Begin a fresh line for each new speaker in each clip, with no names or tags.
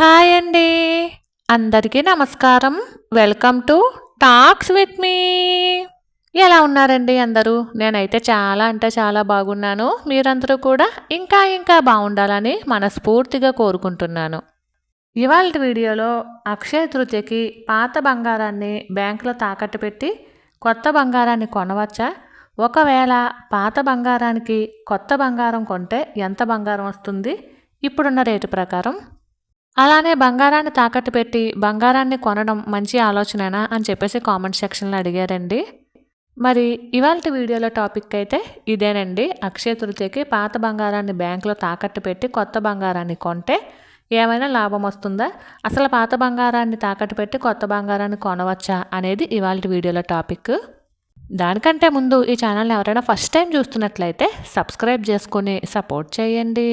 Hi అండి. అందరికీ నమస్కారం. Welcome to talks with me. ఎలా ఉన్నారండి అందరూ? నేనైతే చాలా అంటే చాలా బాగున్నాను. మీరందరూ కూడా ఇంకా ఇంకా బాగుండాలని మనస్ఫూర్తిగా కోరుకుంటున్నాను. ఇవాళ వీడియోలో అక్షయ తృతీయకి పాత బంగారాన్ని బ్యాంకులో తాకట్టు పెట్టి కొత్త బంగారాన్ని కొనవచ్చా? ఒకవేళ పాత బంగారానికి కొత్త బంగారం కొంటే ఎంత బంగారం వస్తుంది? ఇప్పుడున్న రేటు ప్రకారం అలానే బంగారాన్ని తాకట్టు పెట్టి బంగారాన్ని కొనడం మంచి ఆలోచనేనా అని చెప్పేసి కామెంట్ సెక్షన్లో అడిగారండి. మరి ఇవాళ వీడియోలో టాపిక్ అయితే ఇదేనండి. అక్షయ తృతీయకి పాత బంగారాన్ని బ్యాంకులో తాకట్టు పెట్టి కొత్త బంగారాన్ని కొంటే ఏమైనా లాభం వస్తుందా? అసలు పాత బంగారాన్ని తాకట్టు పెట్టి కొత్త బంగారాన్ని కొనవచ్చా అనేది ఇవాళ వీడియోలో టాపిక్. దానికంటే ముందు ఈ ఛానల్ని ఎవరైనా ఫస్ట్ టైం చూస్తున్నట్లయితే సబ్స్క్రైబ్ చేసుకొని సపోర్ట్ చేయండి.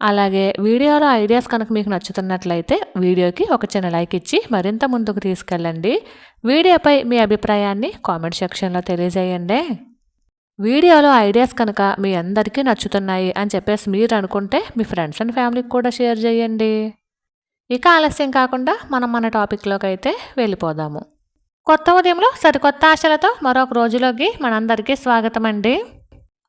అలాగే వీడియోలో ఐడియాస్ కనుక మీకు నచ్చుతున్నట్లయితే వీడియోకి ఒక చిన్న లైక్ ఇచ్చి మరింత ముందుకు తీసుకెళ్ళండి. వీడియోపై మీ అభిప్రాయాన్ని కామెంట్ సెక్షన్లో తెలియజేయండి. వీడియోలో ఐడియాస్ కనుక మీ అందరికీ నచ్చుతున్నాయి అని చెప్పేసి మీరు అనుకుంటే మీ ఫ్రెండ్స్ అండ్ ఫ్యామిలీకి కూడా షేర్ చేయండి. ఇక ఆలస్యం కాకుండా మనం మన టాపిక్లోకి అయితే వెళ్ళిపోదాము. కొత్త ఉదయంలో సరికొత్త ఆశలతో మరొక రోజులోకి మనందరికీ స్వాగతం అండి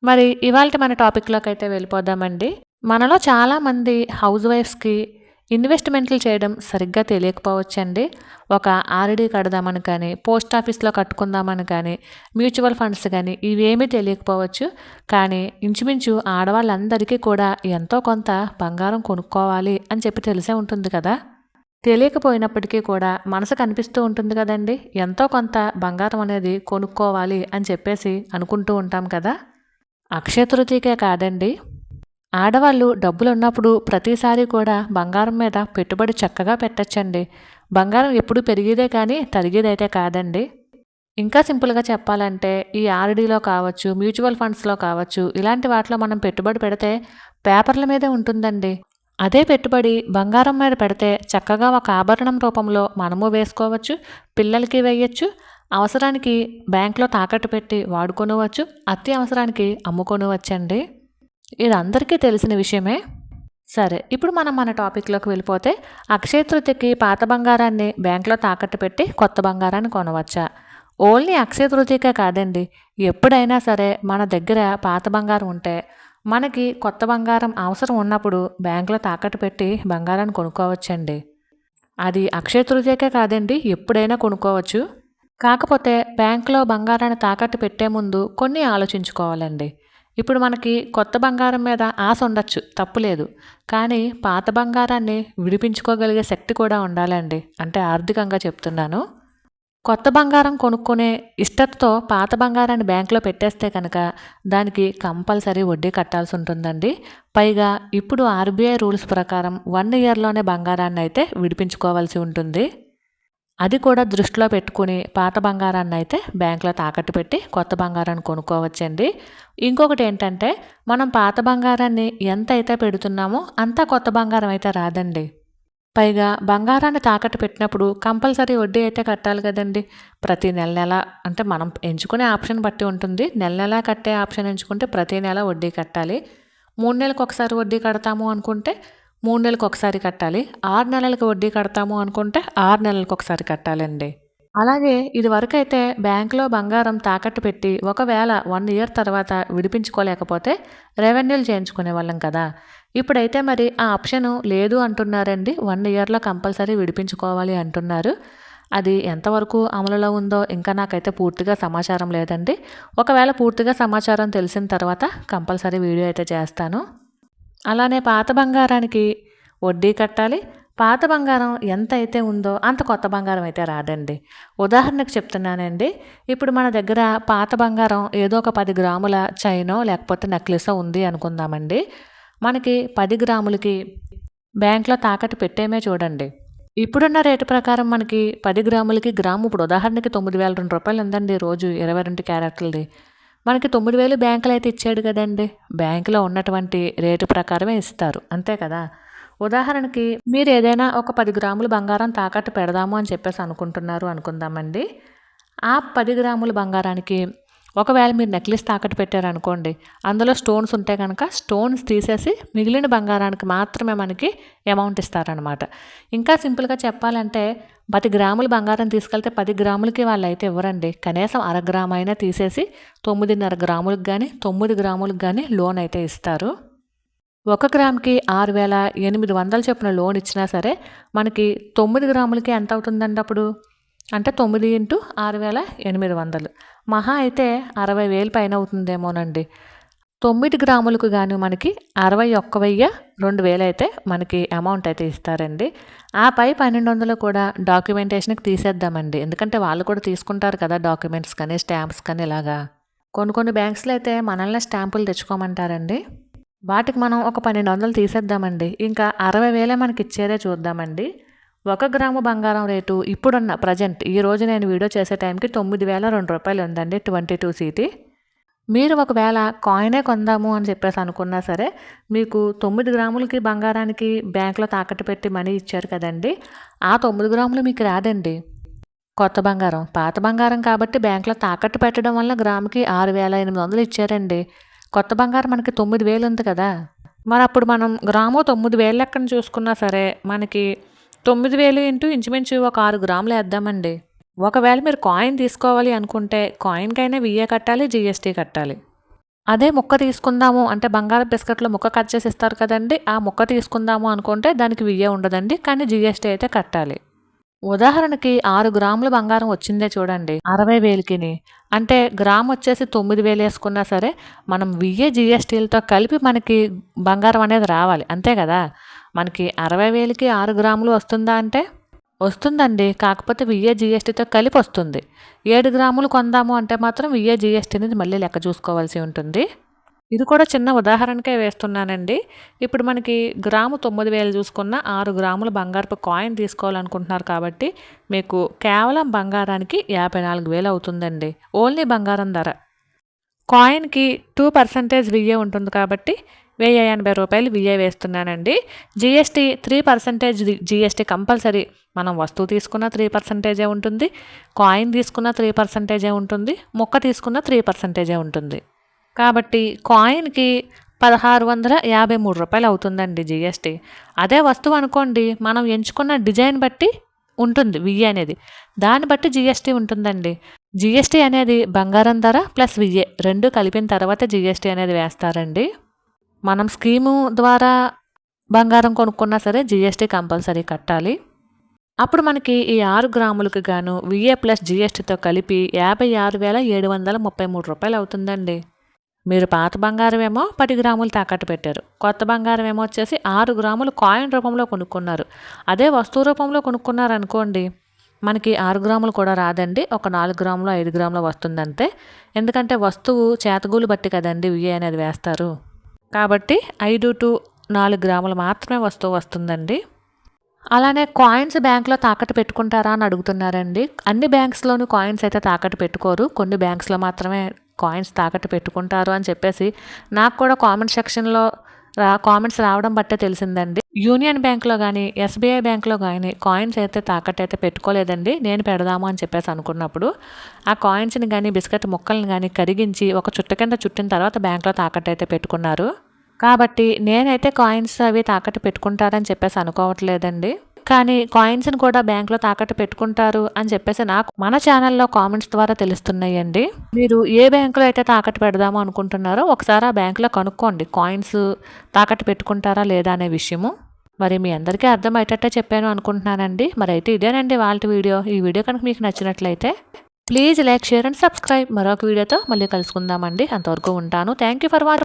మరి ఇవాళ మన టాపిక్లోకి అయితే వెళ్ళిపోదామండి. మనలో చాలామంది హౌస్ వైఫ్స్కి ఇన్వెస్ట్మెంట్లు చేయడం సరిగ్గా తెలియకపోవచ్చండి. ఒక ఆర్డీ కడదామని కానీ పోస్ట్ ఆఫీస్లో కట్టుకుందామని కానీ మ్యూచువల్ ఫండ్స్ కానీ ఇవేమీ తెలియకపోవచ్చు. కానీ ఇంచుమించు ఆడవాళ్ళందరికీ కూడా ఎంతో కొంత బంగారం కొనుక్కోవాలి అని చెప్పి తెలిసే ఉంటుంది కదా. తెలియకపోయినప్పటికీ కూడా మనసు కనిపిస్తూ ఉంటుంది కదండి. ఎంతో కొంత బంగారం అనేది కొనుక్కోవాలి అని చెప్పేసి అనుకుంటూ ఉంటాం కదా. అక్షయ తృతీయకే కాదండి. ఆడవాళ్ళు డబ్బులు ఉన్నప్పుడు ప్రతిసారి కూడా బంగారం మీద పెట్టుబడి చక్కగా పెట్టచ్చండి. బంగారం ఎప్పుడు పెరిగేదే కానీ తరిగేదైతే కాదండి. ఇంకా సింపుల్గా చెప్పాలంటే ఈ ఆర్డీలో కావచ్చు మ్యూచువల్ ఫండ్స్లో కావచ్చు ఇలాంటి వాటిలో మనం పెట్టుబడి పెడితే పేపర్ల మీదే ఉంటుందండి. అదే పెట్టుబడి బంగారం మీద పెడితే చక్కగా ఒక ఆభరణం రూపంలో మనము వేసుకోవచ్చు పిల్లలకి వేయచ్చు అవసరానికి బ్యాంక్లో తాకట్టు పెట్టి వాడుకొనవచ్చు అత్యవసరానికి అమ్ముకొనవచ్చండి. ఇది అందరికీ తెలిసిన విషయమే? సరే ఇప్పుడు మనం మన టాపిక్లోకి వెళ్ళిపోతే అక్షయ తృతీయకి పాత బంగారాన్ని బ్యాంక్లో తాకట్టు పెట్టి కొత్త బంగారాన్ని కొనవచ్చా? ఓన్లీ అక్షయ తృతీయకే కాదండి. ఎప్పుడైనా సరే మన దగ్గర పాత బంగారం ఉంటే మనకి కొత్త బంగారం అవసరం ఉన్నప్పుడు బ్యాంకులో తాకట్టు పెట్టి బంగారాన్ని కొనుక్కోవచ్చండి. అది అక్షయ తృతీయకే కాదండి ఎప్పుడైనా కొనుక్కోవచ్చు. కాకపోతే బ్యాంకులో బంగారాన్ని తాకట్టు పెట్టే ముందు కొన్ని ఆలోచించుకోవాలండి. ఇప్పుడు మనకి కొత్త బంగారం మీద ఆశ ఉండొచ్చు తప్పులేదు కానీ పాత బంగారాన్ని విడిపించుకోగలిగే శక్తి కూడా ఉండాలండి. అంటే ఆర్థికంగా చెప్తున్నాను. కొత్త బంగారం కొనుక్కునే ఇష్టతతో పాత బంగారాన్ని బ్యాంకులో పెట్టేస్తే కనుక దానికి కంపల్సరీ వడ్డీ కట్టాల్సి ఉంటుందండి. పైగా ఇప్పుడు ఆర్బీఐ రూల్స్ ప్రకారం వన్ ఇయర్లోనే బంగారాన్ని అయితే విడిపించుకోవాల్సి ఉంటుంది. అది కూడా దృష్టిలో పెట్టుకుని పాత బంగారాన్ని అయితే బ్యాంకులో తాకట్టు పెట్టి కొత్త బంగారాన్ని కొనుక్కోవచ్చండి. ఇంకొకటి ఏంటంటే మనం పాత బంగారాన్ని ఎంత అయితే పెడుతున్నామో అంత కొత్త బంగారం అయితే రాదండి. పైగా బంగారాన్ని తాకట్టు పెట్టినప్పుడు కంపల్సరీ వడ్డీ అయితే కట్టాలి కదండి. ప్రతి నెల నెల అంటే మనం ఎంచుకునే ఆప్షన్ బట్టి ఉంటుంది. నెల నెల కట్టే ఆప్షన్ ఎంచుకుంటే ప్రతి నెల వడ్డీ కట్టాలి. మూడు నెలలకు ఒకసారి వడ్డీ కడతాము అనుకుంటే మూడు నెలలకు ఒకసారి కట్టాలి. ఆరు నెలలకు వడ్డీ కడతాము అనుకుంటే ఆరు నెలలకు ఒకసారి కట్టాలండి. అలాగే ఇది బ్యాంకులో బంగారం తాకట్టు పెట్టి ఒకవేళ వన్ ఇయర్ తర్వాత విడిపించుకోలేకపోతే రెవెన్యూలు చేయించుకునే వాళ్ళం కదా. ఇప్పుడైతే మరి ఆ ఆప్షను లేదు అంటున్నారండి. వన్ ఇయర్లో కంపల్సరీ విడిపించుకోవాలి అంటున్నారు. అది ఎంతవరకు అమలులో ఉందో ఇంకా నాకైతే పూర్తిగా సమాచారం లేదండి. ఒకవేళ పూర్తిగా సమాచారం తెలిసిన తర్వాత కంపల్సరీ వీడియో అయితే చేస్తాను. అలానే పాత బంగారానికి వడ్డీ కట్టాలి. పాత బంగారం ఎంత అయితే ఉందో అంత కొత్త బంగారం అయితే రాదండి. ఉదాహరణకు చెప్తున్నానండి. ఇప్పుడు మన దగ్గర పాత బంగారం ఏదో ఒక పది గ్రాముల చైనో లేకపోతే నెక్లెసో ఉంది అనుకుందామండి. మనకి పది గ్రాములకి బ్యాంక్లో తాకట్టు పెట్టేమే చూడండి. ఇప్పుడున్న రేటు ప్రకారం మనకి పది గ్రాములకి గ్రాము ఇప్పుడు ఉదాహరణకి తొమ్మిది వేల రెండు రూపాయలు ఉందండి రోజు ఇరవై రెండు క్యారెట్లది. మనకి తొమ్మిది వేలు బ్యాంకులు అయితే ఇచ్చాడు కదండి. బ్యాంకులో ఉన్నటువంటి రేటు ప్రకారమే ఇస్తారు. అంతే కదా? ఉదాహరణకి మీరు ఏదైనా ఒక పది గ్రాములు బంగారం తాకట్టు పెడదాము అని చెప్పేసి అనుకుంటున్నారు అనుకుందామండి. ఆ పది గ్రాముల బంగారానికి ఒకవేళ మీరు నెక్లెస్ తాకట్టు పెట్టారనుకోండి అందులో స్టోన్స్ ఉంటే కనుక స్టోన్స్ తీసేసి మిగిలిన బంగారానికి మాత్రమే మనకి అమౌంట్ ఇస్తారనమాట ఇంకా సింపుల్గా చెప్పాలంటే పది గ్రాములు బంగారం తీసుకెళ్తే పది గ్రాములకి వాళ్ళు అయితే ఇవ్వరండి కనీసం అర గ్రామ్ అయినా తీసేసి తొమ్మిదిన్నర గ్రాములకు కానీ తొమ్మిది గ్రాములకు కానీ లోన్ అయితే ఇస్తారు. ఒక గ్రామ్కి ఆరు వేల ఎనిమిది వందల చొప్పున లోన్ ఇచ్చినా సరే మనకి తొమ్మిది గ్రాములకి ఎంత అవుతుందండి అప్పుడు? అంటే తొమ్మిది ఇంటూ ఆరు వేల ఎనిమిది వందలు. మహా అయితే అరవై వేలు పైన అవుతుందేమోనండి. తొమ్మిది గ్రాములకు కానీ మనకి అరవై ఒక్క వెయ్యి రెండు వేలు అయితే మనకి అమౌంట్ అయితే ఇస్తారండి. ఆ పై పన్నెండు వందలు కూడా డాక్యుమెంటేషన్కి తీసేద్దామండి. ఎందుకంటే వాళ్ళు కూడా తీసుకుంటారు కదా డాక్యుమెంట్స్ కానీ స్టాంప్స్ కానీ ఇలాగా. కొన్ని కొన్ని బ్యాంక్స్లో అయితే మనల్ని స్టాంపులు తెచ్చుకోమంటారండి. వాటికి మనం ఒక పన్నెండు వందలు తీసేద్దామండి. ఇంకా అరవై వేలే మనకి ఇచ్చేదే చూద్దామండి. ఒక గ్రాము బంగారం రేటు ఇప్పుడున్న ప్రజెంట్ ఈ రోజు నేను వీడియో చేసే టైంకి తొమ్మిది వేల రెండు రూపాయలు ఉందండి ట్వంటీ టూ సీటీ. మీరు ఒకవేళ కాయినే కొందాము అని చెప్పేసి అనుకున్నా సరే మీకు తొమ్మిది గ్రాములకి బంగారానికి బ్యాంకులో తాకట్టు పెట్టి మనీ ఇచ్చారు కదండి. ఆ తొమ్మిది గ్రాములు మీకు రాదండి. కొత్త బంగారం పాత బంగారం కాబట్టి బ్యాంకులో తాకట్టు పెట్టడం వల్ల గ్రాముకి ఆరు వేల ఎనిమిది వందలు ఇచ్చారండి. కొత్త బంగారం మనకి తొమ్మిది వేలు ఉంది కదా. మరి అప్పుడు మనం గ్రాము తొమ్మిది వేలు లెక్కన చూసుకున్నా సరే మనకి తొమ్మిది వేలు ఇంటూ ఇంచుమించు ఒక ఆరు గ్రాములు వేద్దామండి. ఒకవేళ మీరు కాయిన్ తీసుకోవాలి అనుకుంటే కాయిన్కైనా విఏ కట్టాలి జిఎస్టీ కట్టాలి. అదే ముక్క తీసుకుందాము అంటే బంగారం బిస్కెట్లో ముక్క కట్ చేసి ఇస్తారు కదండి ఆ ముక్క తీసుకుందాము అనుకుంటే దానికి వియ్యే ఉండదండి కానీ జిఎస్టీ అయితే కట్టాలి. ఉదాహరణకి ఆరు గ్రాముల బంగారం వచ్చిందే చూడండి అరవై వేలకిని. అంటే గ్రామ్ వచ్చేసి తొమ్మిది వేలు వేసుకున్నా సరే మనం విఏ జిఎస్టీలతో కలిపి మనకి బంగారం అనేది రావాలి అంతే కదా? మనకి అరవై వేలకి ఆరు గ్రాములు వస్తుందా అంటే? వస్తుందండి. కాకపోతే విఏ జిఎస్టీతో కలిపి వస్తుంది. ఏడు గ్రాములు కొందాము అంటే మాత్రం విఏ జిఎస్టీ అనేది మళ్ళీ లెక్క చూసుకోవాల్సి ఉంటుంది. ఇది కూడా చిన్న ఉదాహరణకే వేస్తున్నానండి. ఇప్పుడు మనకి గ్రాము తొమ్మిది వేలు చూసుకున్న ఆరు గ్రాముల బంగారపు కాయిన్ తీసుకోవాలనుకుంటున్నారు కాబట్టి మీకు కేవలం బంగారానికి యాభై నాలుగు వేలు అవుతుందండి. ఓన్లీ బంగారం ధర. కాయిన్కి టూ పర్సంటేజ్ విఏ ఉంటుంది కాబట్టి వెయ్యి ఎనభై రూపాయలు విఏ వేస్తున్నానండి. GST three percentage GST compulsory. మనం వస్తువు తీసుకున్న త్రీ పర్సెంటేజే ఉంటుంది కాయిన్ తీసుకున్న త్రీ పర్సెంటేజే ఉంటుంది మొక్క తీసుకున్న త్రీ పర్సెంటేజే ఉంటుంది. కాబట్టి కాయిన్కి పదహారు వందల యాభై మూడు రూపాయలు అవుతుందండి జిఎస్టీ. అదే వస్తువు అనుకోండి మనం ఎంచుకున్న డిజైన్ బట్టి ఉంటుంది విఏ అనేది. దాన్ని బట్టి జిఎస్టీ ఉంటుందండి. జిఎస్టీ అనేది బంగారం ధర ప్లస్ విఏ రెండు కలిపిన తర్వాత జిఎస్టీ అనేది వేస్తారండి. మనం స్కీము ద్వారా బంగారం కొనుక్కున్నా సరే జిఎస్టీ కంపల్సరీ కట్టాలి. అప్పుడు మనకి ఈ ఆరు గ్రాములకు గాను విఏ ప్లస్ జిఎస్టీతో కలిపి యాభై ఆరు వేల ఏడు వందల ముప్పై మూడు రూపాయలు అవుతుందండి. మీరు పాత బంగారం ఏమో పది గ్రాములు తాకట్టు పెట్టారు. కొత్త బంగారం ఏమో వచ్చేసి ఆరు గ్రాములు కాయిన్ రూపంలో కొనుక్కున్నారు. అదే వస్తువు రూపంలో కొనుక్కున్నారు అనుకోండి మనకి ఆరు గ్రాములు కూడా రాదండి. ఒక నాలుగు గ్రాములు ఐదు గ్రాములు వస్తుందంతే. ఎందుకంటే వస్తువు చేతగూలు బట్టి కదండి విఏ అనేది వేస్తారు. కాబట్టి ఐదు టు నాలుగు గ్రాములు మాత్రమే వస్తువు వస్తుందండి. అలానే కాయిన్స్ బ్యాంక్లో తాకట్టు పెట్టుకుంటారా అని అడుగుతున్నారండి. అన్ని బ్యాంక్స్లోనూ కాయిన్స్ అయితే తాకట్టు పెట్టుకోరు. కొన్ని బ్యాంక్స్లో మాత్రమే కాయిన్స్ తాకట్టు పెట్టుకుంటారు అని చెప్పేసి నాకు కూడా కామెంట్ సెక్షన్లో రా కామెంట్స్ రావడం బట్టే తెలిసిందండి. యూనియన్ బ్యాంక్లో కానీ ఎస్బీఐ బ్యాంక్లో కానీ కాయిన్స్ అయితే తాకట్టు అయితే పెట్టుకోలేదండి. నేను పెడదాము అని చెప్పేసి అనుకున్నప్పుడు ఆ కాయిన్స్ని కానీ బిస్కెట్ ముక్కల్ని కానీ కరిగించి ఒక చుట్ట కింద చుట్టిన తర్వాత బ్యాంక్లో తాకట్టు అయితే పెట్టుకున్నారు. కాబట్టి నేనైతే కాయిన్స్ అవి తాకట్టు పెట్టుకుంటారని చెప్పేసి అనుకోవట్లేదండి. కానీ కాయిన్స్ని కూడా బ్యాంక్లో తాకట్టు పెట్టుకుంటారు అని చెప్పేసి నాకు మన ఛానల్లో కామెంట్స్ ద్వారా తెలుస్తున్నాయండి. మీరు ఏ బ్యాంకులో అయితే తాకట్టు పెడదామో అనుకుంటున్నారో ఒకసారి ఆ బ్యాంకులో కనుక్కోండి కాయిన్స్ తాకట్టు పెట్టుకుంటారా లేదా అనే విషయము. మరి మీ అందరికీ అర్థమయ్యేటట్టే చెప్పాను అనుకుంటున్నానండి. మరి అయితే ఇదేనండి వాళ్ళ వీడియో. ఈ వీడియో కనుక మీకు నచ్చినట్లయితే please like share and subscribe. మరొక వీడియోతో మళ్ళీ కలుసుకుందామండి. అంతవరకు ఉంటాను. Thank you for watching